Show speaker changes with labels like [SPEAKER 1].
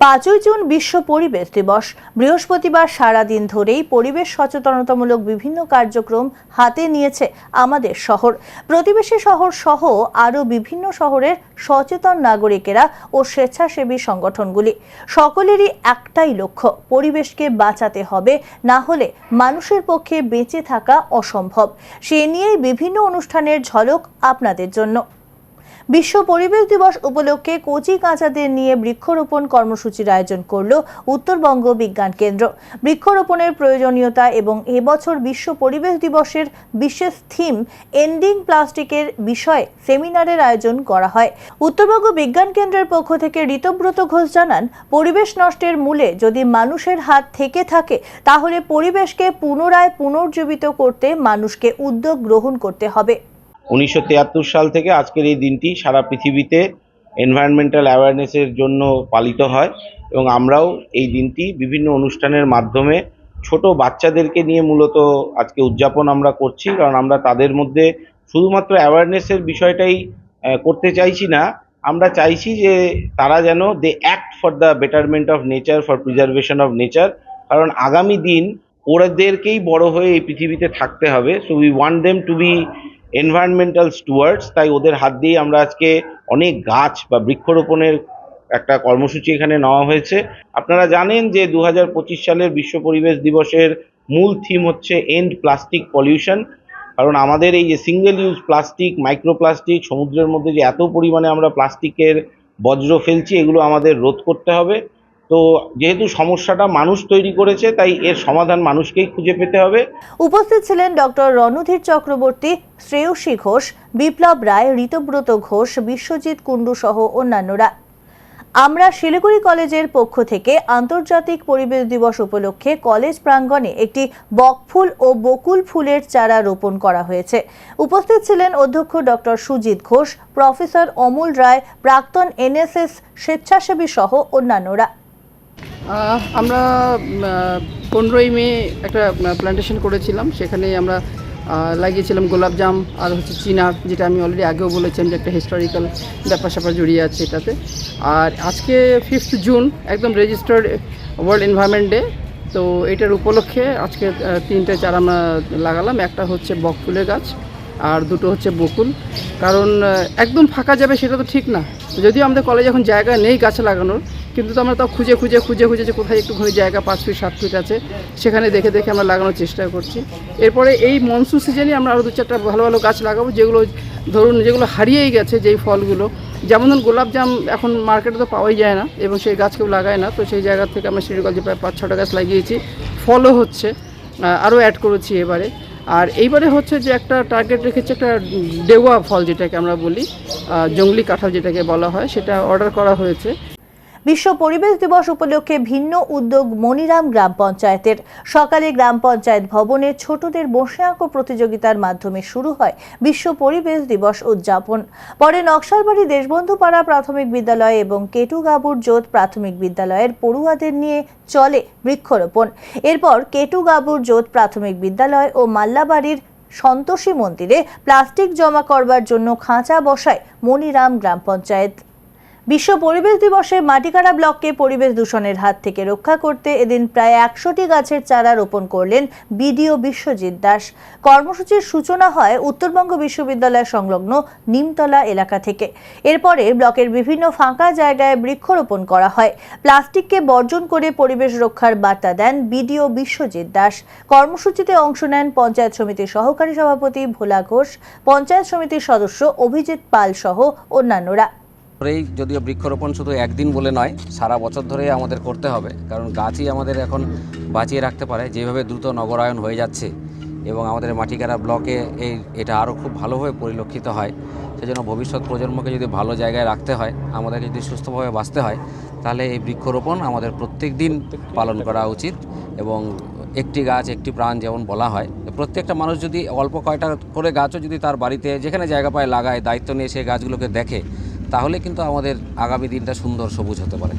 [SPEAKER 1] পাঁচই জুন বিশ্ব পরিবেশ দিবস। বৃহস্পতিবার সারাদিন ধরেই পরিবেশ সচেতনতামূলক বিভিন্ন কার্যক্রম হাতে নিয়েছে আমাদের শহর। প্রতিবেশী শহর সহ আরও বিভিন্ন শহরের সচেতন নাগরিকেরা ও স্বেচ্ছাসেবী সংগঠনগুলি। সকলেরই একটাই লক্ষ্য, পরিবেশকে বাঁচাতে হবে, না হলে মানুষের পক্ষে বেঁচে থাকা অসম্ভব। সে নিয়েই বিভিন্ন অনুষ্ঠানের ঝলক আপনাদের জন্য। বিশ্ব পরিবেশ দিবস উপলক্ষে কচি কাঁচাদের নিয়ে বৃক্ষরোপণ কর্মসূচির আয়োজন করল উত্তরবঙ্গ বিজ্ঞান কেন্দ্র। বৃক্ষরোপণের প্রয়োজনীয়তা এবং এবছর বিশ্ব পরিবেশ দিবসের বিশেষ থিম এন্ডিং প্লাস্টিকের বিষয়ে সেমিনারের আয়োজন করা হয়। উত্তরবঙ্গ বিজ্ঞান কেন্দ্রের পক্ষ থেকে ঋতব্রত ঘোষ জানান, পরিবেশ নষ্টের মূলে যদি মানুষের হাত থেকে থাকে, তাহলে পরিবেশকে পুনরায় পুনর্জীবিত করতে মানুষকে উদ্যোগ গ্রহণ করতে হবে।
[SPEAKER 2] উনিশশো তিয়াত্তর সাল থেকে আজকের এই দিনটি সারা পৃথিবীতে এনভায়রনমেন্টাল অ্যাওয়ারনেসের জন্য পালিত হয় এবং আমরাও এই দিনটি বিভিন্ন অনুষ্ঠানের মাধ্যমে ছোট বাচ্চাদেরকে নিয়ে মূলত আজকে উদযাপন আমরা করছি। কারণ আমরা তাদের মধ্যে শুধুমাত্র অ্যাওয়ারনেসের বিষয়টাই করতে চাইছি না। আমরা চাইছি যে তারা যেন they act for the betterment of nature for preservation of nature কারণ আগামী দিন ওদেরকেই বড় হয়ে এই পৃথিবীতে থাকতে হবে। So we want them to be environmental stewards তাই ওদের হাত দিয়ে আমরা আজকে অনেক গাছ বা বৃক্ষরোপণের একটা কর্মসূচি এখানে নেওয়া হয়েছে। আপনারা জানেন যে দু হাজার পঁচিশ সালের বিশ্ব পরিবেশ দিবসের মূল থিম হচ্ছে এন্ড প্লাস্টিক পলিউশন কারণ আমাদের এই যে সিঙ্গেল ইউজ প্লাস্টিক মাইক্রোপ্লাস্টিক সমুদ্রের মধ্যে যে এত পরিমাণে আমরা প্লাস্টিকের বজ্র ফেলছি, এগুলো আমাদের রোধ করতে হবে। তো যেহেতু সমস্যাটা মানুষ তৈরি করেছে, তাই এর সমাধান মানুষকেই খুঁজে পেতে হবে।
[SPEAKER 1] উপস্থিত ছিলেন ডক্টর রণধীর চক্রবর্তী, শ্রেয়সী ঘোষ, বিপ্লব রায়, ঋতব্রত ঘোষ, বিশ্বজিৎ কুণ্ডু সহ অন্যান্যরা। আমরা শিলিগুড়ি কলেজের পক্ষ থেকে আন্তর্জাতিক পরিবেশ দিবস উপলক্ষে কলেজ প্রাঙ্গণে একটি বকফুল ও বকুল ফুলের চারা রোপণ করা হয়েছে। উপস্থিত ছিলেন অধ্যক্ষ ডক্টর সুজিত ঘোষ, প্রফেসর অমূল রায়, প্রাক্তন এনএসএস স্বেচ্ছাসেবী সহ অন্যান্যরা।
[SPEAKER 3] আমরা পনেরোই মে একটা প্ল্যান্টেশন করেছিলাম। সেখানে আমরা লাগিয়েছিলাম গোলাপজাম আর হচ্ছে চিনার যেটা আমি অলরেডি আগেও বলেছিলাম যে একটা হিস্টোরিক্যাল ব্যাপার স্যাপার জড়িয়ে আছে এটাতে। আর আজকে ফিফথ জুন একদম রেজিস্টার্ড ওয়ার্ল্ড এনভায়রনমেন্ট ডে তো এটার উপলক্ষে আজকে তিনটে চারা আমরা লাগালাম। একটা হচ্ছে বকফুলের গাছ, আর দুটো হচ্ছে বকুল। কারণ একদম ফাঁকা যাবে সেটা তো ঠিক না। যদিও আমাদের কলেজে এখন জায়গা নেই গাছ লাগানোর কিন্তু আমরা তাও খুঁজে খুঁজে খুঁজে খুঁজে যে কোথায় একটু একটুখানি জায়গা পাঁচ ফিট সাত ফিট আছে, সেখানে দেখে দেখে আমরা লাগানোর চেষ্টা করছি। এরপরে এই মনসুন সিজনে আমরা আরও দু চারটা ভালো ভালো গাছ লাগাবো, যেগুলো ধরুন, যেগুলো হারিয়েই গেছে যেই ফলগুলো। যেমন ধরুন গোলাপজাম এখন মার্কেটে তো পাওয়াই যায় না, এবং সেই গাছ কেউ লাগায় না, তো সেই জায়গা থেকে আমরা সিরিকলজে প্রায় পাঁচ, ছটা গাছ লাগিয়েছি। ফলও হচ্ছে আরও অ্যাড করেছি এবারে। আর এইবারে হচ্ছে যে একটা টার্গেট রেখেছে একটা ডেওয়া ফল যেটাকে আমরা বলি জঙ্গলি কাঁঠাল যেটাকে বলা হয়, সেটা অর্ডার করা হয়েছে।
[SPEAKER 1] বিশ্ব পরিবেশ দিবস উপলক্ষে ভিন্ন উদ্যোগ মনিরাম গ্রাম পঞ্চায়েতের। সকালে গ্রাম পঞ্চায়েত ভবনে ছোটদের বসে আঁকো প্রতিযোগিতার মাধ্যমে শুরু হয় বিশ্ব পরিবেশ দিবস উদযাপন। পরে নকশালবাড়ি দেশবন্ধু পাড়া প্রাথমিক বিদ্যালয় এবং কেটুগাবুর জোত প্রাথমিক বিদ্যালয়ের পড়ুয়াদের নিয়ে চলে বৃক্ষরোপণ। এরপর কেটুগাবুর জোত প্রাথমিক বিদ্যালয় ও মাল্লাবাড়ির সন্তোষী মন্দিরে প্লাস্টিক জমা করবার জন্য খাঁচা বসায় মনিরাম গ্রাম পঞ্চায়েত। বিশ্ব পরিবেশ দিবসে মাটিকাড়া ব্লককে পরিবেশ দূষণের হাত থেকে রক্ষা করতে এদিন প্রায় একশোটি গাছের চারা রোপণ করলেন বিডিও বিশ্বজিৎ দাস। কর্মসূচির সূচনা হয় উত্তরবঙ্গ বিশ্ববিদ্যালয় সংলগ্ন নিমতলা এলাকা থেকে। এরপরে ব্লকের বিভিন্ন ফাঁকা জায়গায় বৃক্ষরোপণ করা হয়। প্লাস্টিককে বর্জন করে পরিবেশ রক্ষার বার্তা দেন বিডিও বিশ্বজিৎ দাস। কর্মসূচিতে অংশ নেন পঞ্চায়েত সমিতির সহকারী সভাপতি ভোলা ঘোষ, পঞ্চায়েত সমিতির সদস্য অভিজিৎ পাল সহ অন্যান্যরা।
[SPEAKER 4] ধরেই যদিও বৃক্ষরোপণ শুধু একদিন বলে নয়, সারা বছর ধরেই আমাদের করতে হবে। কারণ গাছই আমাদের এখন বাঁচিয়ে রাখতে পারে, যেভাবে দ্রুত নগরায়ন হয়ে যাচ্ছে। এবং আমাদের মাটিকারা ব্লকে এই, এটা আরও খুব ভালোভাবে পরিলক্ষিত হয়। সেজন্য ভবিষ্যৎ প্রজন্মকে যদি ভালো জায়গায় রাখতে হয়, আমাদেরকে যদি সুস্থভাবে বাঁচতে হয়, তাহলে এই বৃক্ষরোপণ আমাদের প্রত্যেক দিন পালন করা উচিত। এবং একটি গাছ, একটি প্রাণ যেমন বলা হয়, প্রত্যেকটা মানুষ যদি অল্প কয়টা করে গাছও যদি তার বাড়িতে যেখানে জায়গা পায় লাগায়, দায়িত্ব নিয়ে সেই গাছগুলোকে দেখে তাহলে কিন্তু আমাদের আগামী দিনটা সুন্দর সবুজ হতে পারে।